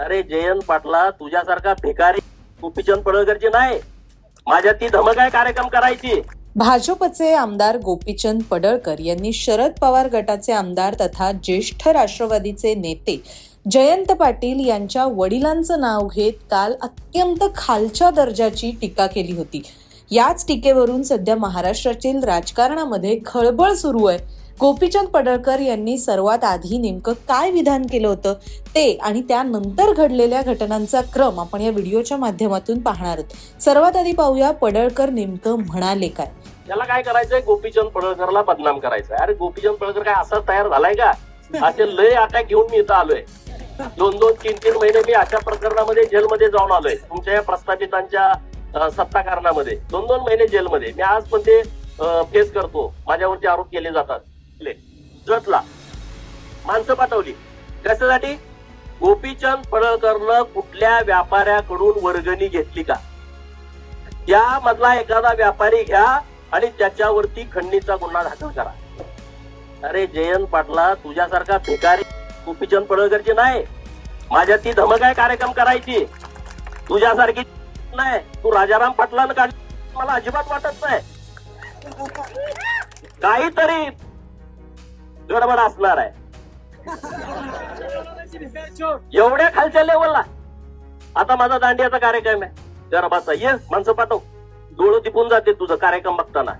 अरे जयंत पाटला तुझ्यासारखा भिकारी गोपीचंद पडळकरची नाही. माझ्या ती धमक आहे कार्यक्रम करायची. भाजपचे आमदार गोपीचंद पडळकर यांनी शरद पवार गटाचे आमदार तथा ज्येष्ठ राष्ट्रवादीचे नेते जयंत पाटील यांच्या वडिलांचं नाव घेत काल अत्यंत खालच्या दर्जाची टीका केली होती. याच टीकेवरून सध्या महाराष्ट्रातील राजकारणामध्ये खळबळ सुरू आहे. गोपीचंद पडळकर यांनी सर्वात आधी नेमकं काय विधान केलं होतं ते आणि त्यानंतर घडलेल्या घटनांचा क्रम आपण या व्हिडिओच्या माध्यमातून पाहणार आहोत. सर्वात आधी पाहूया पडळकर नेमकं म्हणाले काय. त्याला काय करायचंय? गोपीचंद पडळकरला बदनाम करायचंय. अरे गोपीचंद पडळकर काय असा तयार झालाय का? असे लय अटॅक घेऊन मी इथं आलोय. दोन दोन तीन तीन महिने मी अशा प्रकरणामध्ये जेलमध्ये जाऊन आलोय. तुमच्या या प्रस्थापितांच्या सत्ताकारणामध्ये. सत्ता कारणामध्ये दोन दोन महिने जेलमध्ये. मी आज पण ते फेस करतो. माझ्यावरती आरोप केले जातात. घेतले जतला. माणसं पाठवली. कशासाठी? गोपीचंद पडळकरनं कुठल्या व्यापाऱ्याकडून वर्गणी घेतली का? त्यामधला एखादा व्यापारी घ्या आणि त्याच्यावरती खंडणीचा गुन्हा दाखल करा. अरे जयंत पाटला तुझ्यासारखा भिकारी गोपीचंद पडळकरची नाही. माझ्या ती धमक आहे कार्यक्रम करायची. तुझ्यासारखी नाही. तू राजाराम पाटलानं काढ मला अजिबात वाटत नाही. काहीतरी गडबड असणार आहे. एवढ्या खालच्या लेवलला आता माझा दांडियाचा कार्यक्रम आहे. जरा बसा ये माणसं पाठव. डोळं टिपून जाते तुझं कार्यक्रम बघताना.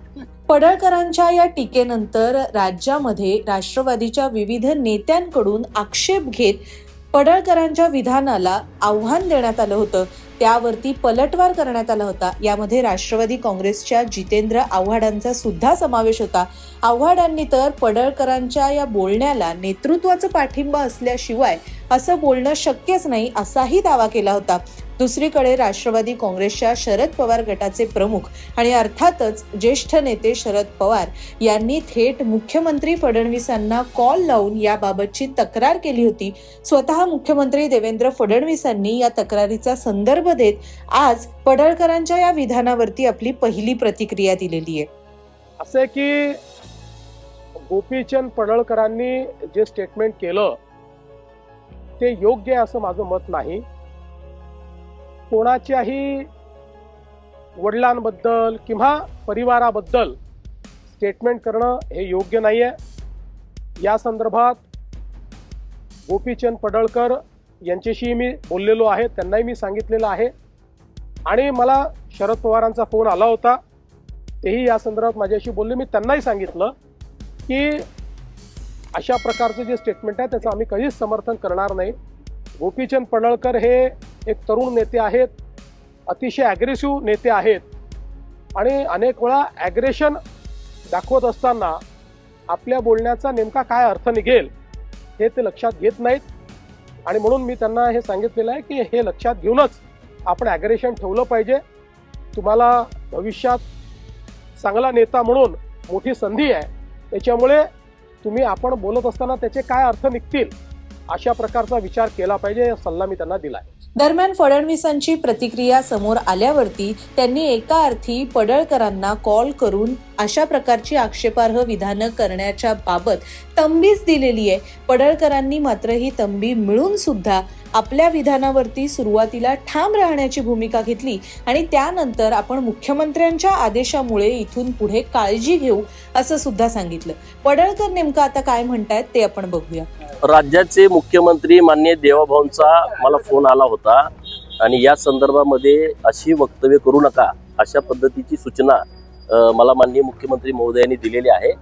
पडळकरांच्या या टीकेनंतर राज्यामध्ये राष्ट्रवादीच्या विविध नेत्यांकडून आक्षेप घेत पडळकरांच्या विधानाला आव्हान देण्यात आलं होतं. त्यावरती पलटवार करण्यात आला होता. यामध्ये राष्ट्रवादी काँग्रेसच्या जितेंद्र आव्हाडांचा सुद्धा समावेश होता. आव्हाडांनी तर पडळकरांच्या या बोलण्याला नेतृत्वाचं पाठिंबा असल्याशिवाय असं बोलणं शक्यच नाही असाही दावा केला होता. दुसरीकडे राष्ट्रवादी काँग्रेसच्या शरद पवार गटाचे प्रमुख आणि अर्थातच ज्येष्ठ नेते शरद पवार यांनी थेट मुख्यमंत्री फडणवीसांना कॉल लावून याबाबतची तक्रार केली होती. स्वतः मुख्यमंत्री देवेंद्र फडणवीसांनी या तक्रारीचा संदर्भ देत आज पडळकरांच्या या विधानावरती आपली पहिली प्रतिक्रिया दिलेली आहे. असे की गोपीचंद पडळकरांनी जे स्टेटमेंट केलं ते योग्य असं माझं मत नाही. कोणाच्याही वडिलांबद्दल किंवा परिवाराबद्दल स्टेटमेंट करणं हे योग्य नाही आहे या संदर्भात गोपीचंद पडळकर यांच्याशी मी बोललेलो आहे त्यांनाही मी सांगितलेलं आहे. आणि मला शरद पवारांचा फोन आला होता तेही या संदर्भात माझ्याशी बोलले. मी त्यांनाही सांगितलं की अशा प्रकारचं जे स्टेटमेंट आहे त्याचं आम्ही कधीच समर्थन करणार नाही. गोपीचंद पडळकर हे एक तरुण नेते आहेत अतिशय ॲग्रेसिव्ह नेते आहेत. आणि अनेक वेळा ॲग्रेशन दाखवत असताना आपल्या बोलण्याचा नेमका काय अर्थ निघेल हे ते लक्षात घेत नाहीत. आणि म्हणून मी त्यांना हे सांगितलेलं आहे की हे लक्षात घेऊनच आपण ॲग्रेशन ठेवलं पाहिजे. तुम्हाला भविष्यात चांगला नेता म्हणून मोठी संधी आहे. त्याच्यामुळे तुम्ही आपण बोलत असताना त्याचे काय अर्थ निघतील अशा प्रकारचा विचार केला पाहिजे हा सल्ला मी त्यांना दिला आहे दरम्यान फडणवीसांची प्रतिक्रिया समोर आल्यावरती त्यांनी एका अर्थी पडळकरांना कॉल करून अशा प्रकारची आक्षेपार्ह विधानं करण्याच्या बाबत तंबीच दिलेली आहे पडळकरांनी मात्र ही तंबी मिळून सुद्धा आपल्या विधानावरती सुरुवातीला ठाम राहण्याची भूमिका घेतली आणि त्यानंतर आपण मुख्यमंत्र्यांच्या आदेशामुळे इथून पुढे काळजी घेऊ असं सुद्धा सांगितलं. पडळकर नेमकं आता काय म्हणतायत ते आपण बघूया. राज्याचे मुख्यमंत्री मान्य देवाभाऊंचा मला फोन आला होता आणि या संदर्भामध्ये अशी वक्तव्य करू नका अशा पद्धतीची सूचना मला माननीय मुख्यमंत्री महोदयांनी दिलेली आहे.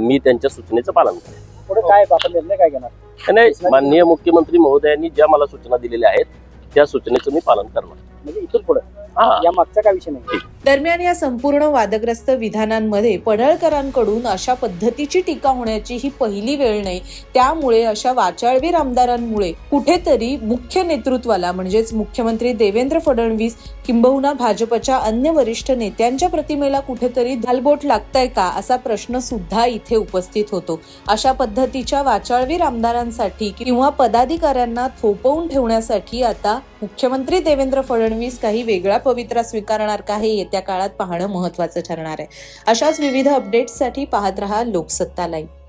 मी त्यांच्या सूचनेचं पालन करेन. पुढे काय काय घेणार? नाही माननीय मुख्यमंत्री महोदयांनी ज्या मला सूचना दिलेल्या आहेत त्या सूचनेचं मी पालन करणार. म्हणजे इथून पुढे? हा. या मागचा काय विषय नाही? दरम्यान या संपूर्ण वादग्रस्त विधानांमध्ये पडळकरांकडून अशा पद्धतीची टीका होण्याची ही पहिली वेळ नाही. त्यामुळे अशा वाचाळवीर आमदारांमुळे कुठेतरी मुख्य नेतृत्वाला म्हणजेच मुख्यमंत्री देवेंद्र फडणवीस किंबहुना भाजपच्या अन्य वरिष्ठ नेत्यांच्या प्रतिमेला कुठेतरी धालबोट लागतंय का असा प्रश्न सुद्धा इथे उपस्थित होतो. अशा पद्धतीच्या वाचाळवीर आमदारांसाठी किंवा पदाधिकाऱ्यांना थोपवून ठेवण्यासाठी आता मुख्यमंत्री देवेंद्र फडणवीस काही वेगळा पवित्रा स्वीकारणार का हे येत्या काळात पाहणं महत्वाचं ठरणार आहे. अशाच विविध अपडेट्ससाठी पाहत रहा लोकसत्ता लाईव्ह